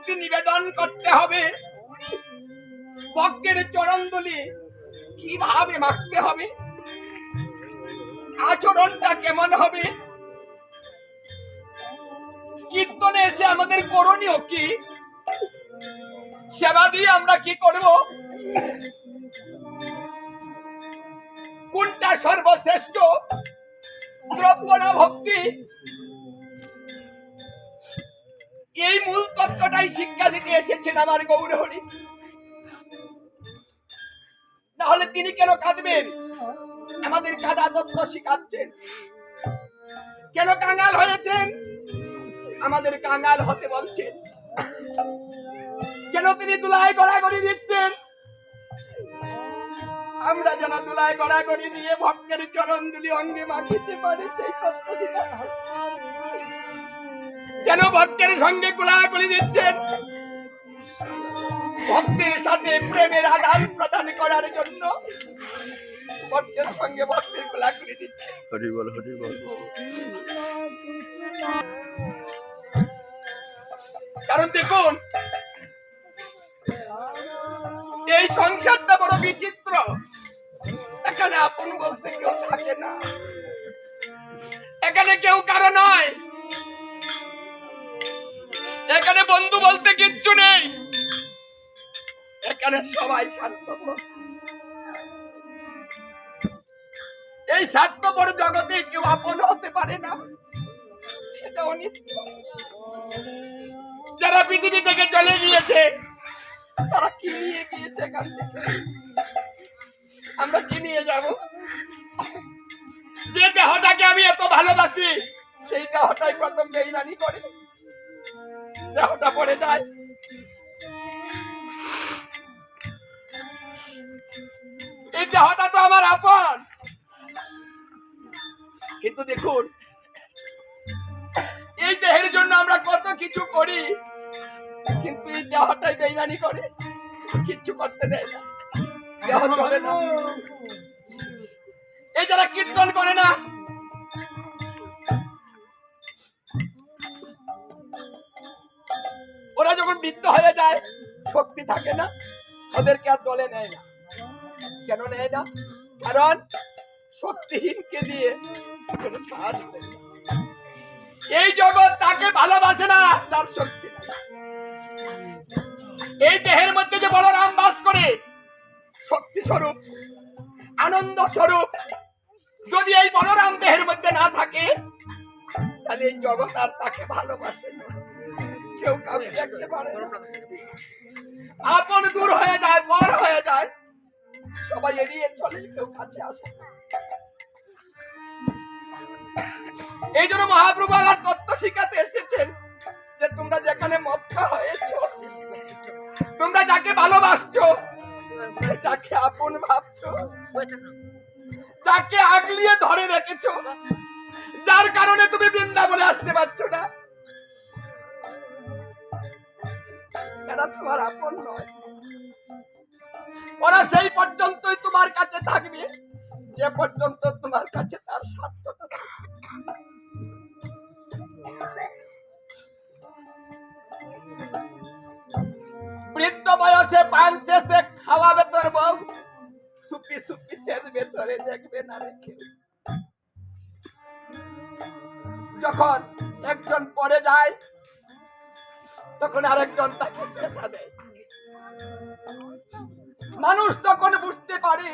ভক্তি নিবেদন করতে হবে। ভক্তের চরণ দুলি কীভাবে মাখতে হবে? আচরণটা কেমন হবে? কীর্তনে এসে আমাদের করণীয় কি? সেবা দিয়ে আমরা কি করব? কোনটা সর্বশ্রেষ্ঠ? দ্রব্য না ভক্তি? এই মূল তত্ত্বটাই শিক্ষা দিতে এসেছেন আমার গৌরহরি। তাহলে তিনি কেন কাঁদবেন? আমাদের কাদা তত্ত্ব শিখাচ্ছেন। কেন কাঙ্গাল হয়েছেন? আমাদের কাঙ্গাল হতে বলছেন। কেন তিনি দুলায় গড়াগড়ি দিচ্ছেন? আমরা যেন দুলায় গড়াগড়ি দিয়ে ভক্তের চরণ দুলি অঙ্গে মাখিতে পারি, সেই তত্ত্ব শিখাচ্ছেন যেন ভক্তের সঙ্গে গোলাগুলি দিচ্ছেন ভক্তের সাথে প্রেমের আদান প্রদান করার জন্য ভক্তের সঙ্গে ভক্তের গোলাগুলি দিচ্ছেন হরি বল হরি বল। কারণ দেখুন এই সংসারটা বড় বিচিত্র। এখানে আপন বলতে কেউ থাকে না। এখানে কেউ কারও নয়। বন্ধু বলতে কিচ্ছু নেই। এখানে সবাই স্বার্থপর। এই স্বার্থপর জগতে কেউ আপন হতে পারে না। যারা পৃথিবী থেকে চলে গিয়েছে, তারা কি নিয়ে গিয়েছে আমরা কি নিয়ে যাব? যে দেহটাকে আমি এত ভালোবাসি, সেই দেহটাই প্রথম বেইমানি করে। দেহটা পড়ে যায়। এই দেহটা তো আমার আপন। কিন্তু দেখুন, এই দেহের জন্য আমরা কত কিছু করি, কিন্তু এই দেহটাই বেইমানি করে। কিচ্ছু করতে দেয় না। দেহ চলে না। এই যারা কীর্তন করে না বৃত্ত হয়ে যায়, শক্তি থাকে না, ওদেরকে আর দলে নেয় না। কেন নেয় না? কারণ শক্তিহীনকে দিয়ে। এই জগৎ তাকে ভালোবাসে না, তার শক্তি এই দেহের মধ্যে যে বলরাম বাস করে, শক্তি স্বরূপ, আনন্দ স্বরূপ, যদি এই বলরাম দেহের মধ্যে না থাকে, তাহলে এই জগৎ আর তাকে ভালোবাসে না। কেউ কাউকে দেখতে পারে আপন দূর হয়ে যায় পর হয়ে যায়। সবাই এড়িয়ে চলে কেউ কাছে আসে এই জন্য মহাপ্রভু আমার তত্ত্ব শিখাতে এসেছেন যে তোমরা যেখানে মক্কা হয়েছ তোমরা যাকে ভালোবাসছো যাকে আপন ভাবছ যাকে আগলিয়ে ধরে রেখেছো যার কারণে তুমি বৃন্দাবনে আসতে পারছ না। এরা তোমার আপন নয়। ওরা সেই পর্যন্তই তোমার কাছে থাকবে, যে পর্যন্ত তোমার কাছে তার স্বার্থটা বৃদ্ধ বয়সে পান শেষে খাওয়াবে তোর বউ। সুপি সুপি শেষ ভেতরে দেখবে না রেখে। যখন একজন পড়ে যায় তখন আরেকজন তাকে শেষা দেয়। মানুষ তখন বুঝতে পারে,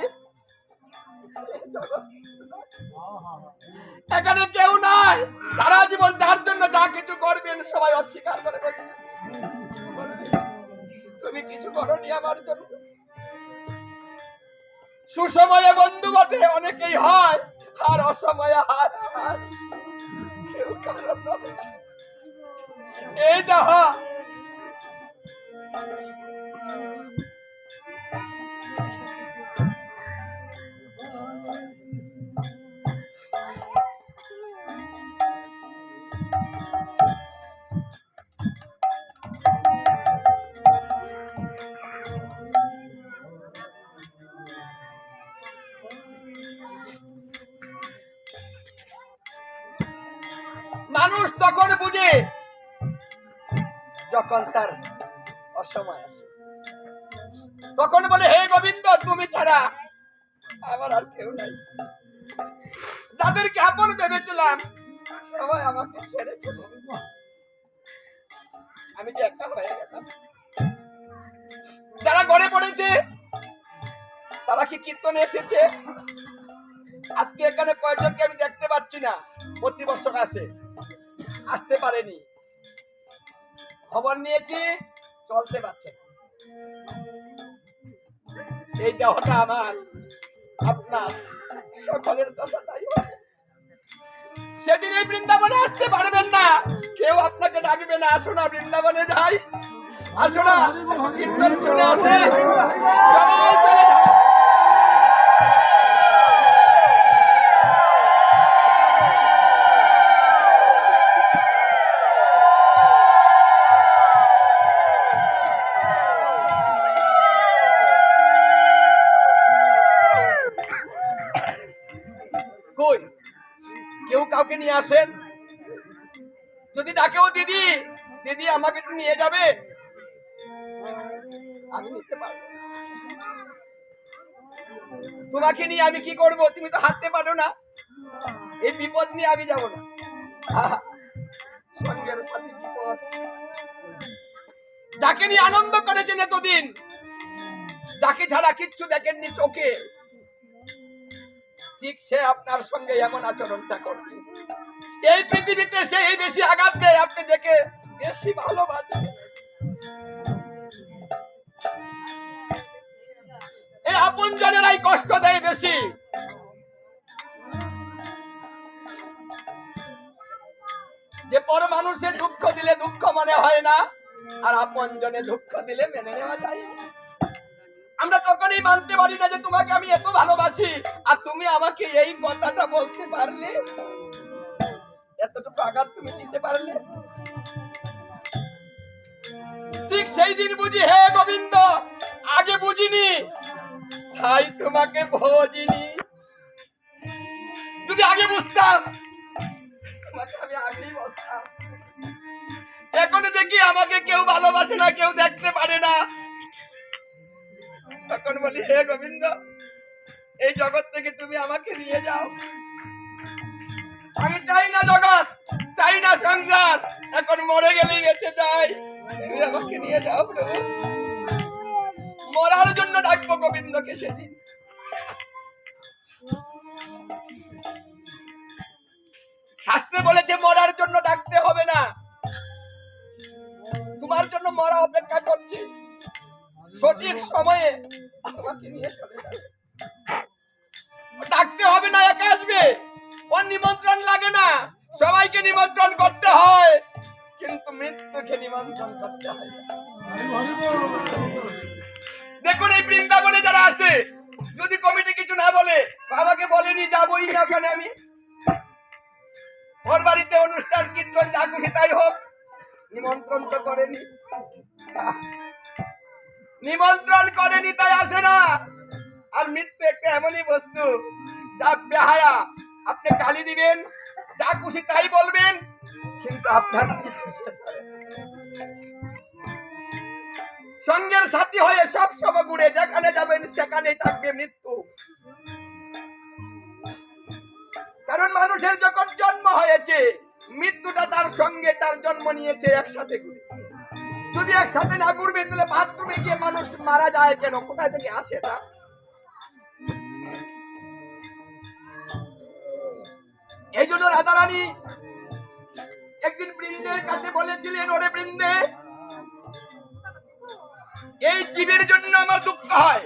এখানে কেউ নাই, সারা জীবন যার জন্য যা কিছু করবেন সবাই অস্বীকার করে তুমি কিছু আমার জন্য। সুসময়ে বন্ধু বটে, অনেকেই হয়, আর অসময়ে হার হার কেউ কারণ এই দেখা মানুষ তখন বুঝে, যখন তার অসময় আসে। তখন বলে, হে গোবিন্দ, তুমি ছাড়া আমার আর কেউ নাই। যাদেরকে আপন ভেবেছিলাম সবাই আমাকে ছেড়ে চলে আমি যে একটা হয়ে গেলাম। যারা গড়ে পড়েছে, তারা কি কীর্তনে এসেছে? আজকে এখানে কয়েকজনকে আমি দেখতে পাচ্ছি না, প্রতি বছর আসে। আসতে পারেনি। খবর নিয়েছি, চলতে পারছে এই দেহটা আমার, আপনার, সকলের দশা। সেদিন এই বৃন্দাবনে আসতে পারবেন না। কেউ আপনাকে ডাকবে না। আসো না, বৃন্দাবনে যাই। আসো না, কীর্তন শুনে আসে। কেউ কাউকে নিয়ে আসেন? যদি ডাকেও, দিদি দিদি আমাকে একটু নিয়ে যাবে? আমি নিতে পারব তোমাকে নিয়ে আমি কি করব? তুমি তো হাঁটতে পারো না। এই বিপদ নিয়ে আমি যাব না। যাকে নিয়ে আনন্দ করেছেন এতদিন, যাকে ছাড়া কিচ্ছু দেখেননি চোখে। ঠিক সে আপনার সঙ্গে এমন আচরণটা করবে। এই পৃথিবীতে সে এই বেশি আঘাত দেয়, আপনি দেখে বেশি ভালোবাসে এই আপন জনেরাই কষ্ট দেয় বেশি। যে পর মানুষের দুঃখ দিলে দুঃখ মনে হয় না, আর আপন জনে দুঃখ দিলে মেনে নেওয়া যায়। আমরা তখনই মানতে পারি না যে তোমাকে আমি এত ভালোবাসি। আর তুমি আমাকে এই কথাটা বলতে পারলে? এতটুকু আঘাত তুমি দিতে পারলে? ঠিক সেই দিন বুঝি, হে গোবিন্দ, আগে বুঝিনি, তাই তোমাকে ভোজিনি। যদি আগে বুঝতাম আমি আগেই বসতাম এখন দেখি আমাকে কেউ ভালোবাসে না, কেউ দেখতে পারে না। তখন বলি, হে গোবিন্দ, এই জগৎ থেকে তুমি আমাকে নিয়ে যাও। আমি চাই না জগৎ, চাই না সংসার। এখন মরে গেলেই গেছে চাই তুমি আমাকে নিয়ে যাও মরার জন্য ডাকবো গোবিন্দকে সেদিন। শাস্ত্রে বলেছে, মরার জন্য ডাকতে হবে না। তোমার জন্য মরা অপেক্ষা করছে। সঠিক সময়ে আমাকে নিয়ে চলে ডাকতে হবে না, একা আসবে। ওর নিমন্ত্রণ লাগে না। সবাইকে নিমন্ত্রণ করতে হয়। কিন্তু মৃত্যুকে নিমন্ত্রণ করতে হয় দেখুন এই বৃন্দাবনে যারা আসে, যদি কমিটি কিছু না বলে, বাবাকে বলেনি, যাবোই না ওখানে আমি। ওর বাড়িতে অনুষ্ঠান, কীর্তন যা খুশি তাই হোক, নিমন্ত্রণ তো করেনি। নিমন্ত্রণ করেনি, তাই আসে না। আর মৃত্যু একটা এমনই বস্তু, যা বেহায়া। আপনি গালি দিবেন, যা খুশি তাই বলবেন, কিন্তু আপনার কিছু শেষ হবে সঙ্গের সাথী হয়ে সব সময় ঘুরে যেখানে যাবেন সেখানেই থাকবে মৃত্যু। কারণ মানুষের যখন জন্ম হয়েছে, মৃত্যুটা তার সঙ্গে তার জন্ম নিয়েছে একসাথে। ঘুরে যদি একসাথে না করবে, তাহলে বাথরুমে গিয়ে মানুষ মারা যায় কেন? কোথায় থেকে আসে না এই জন্য রাধারানী একদিন বৃন্দের কাছে বলেছিলেন, ওরে বৃন্দে, এই জীবের জন্য আমার দুঃখ হয়।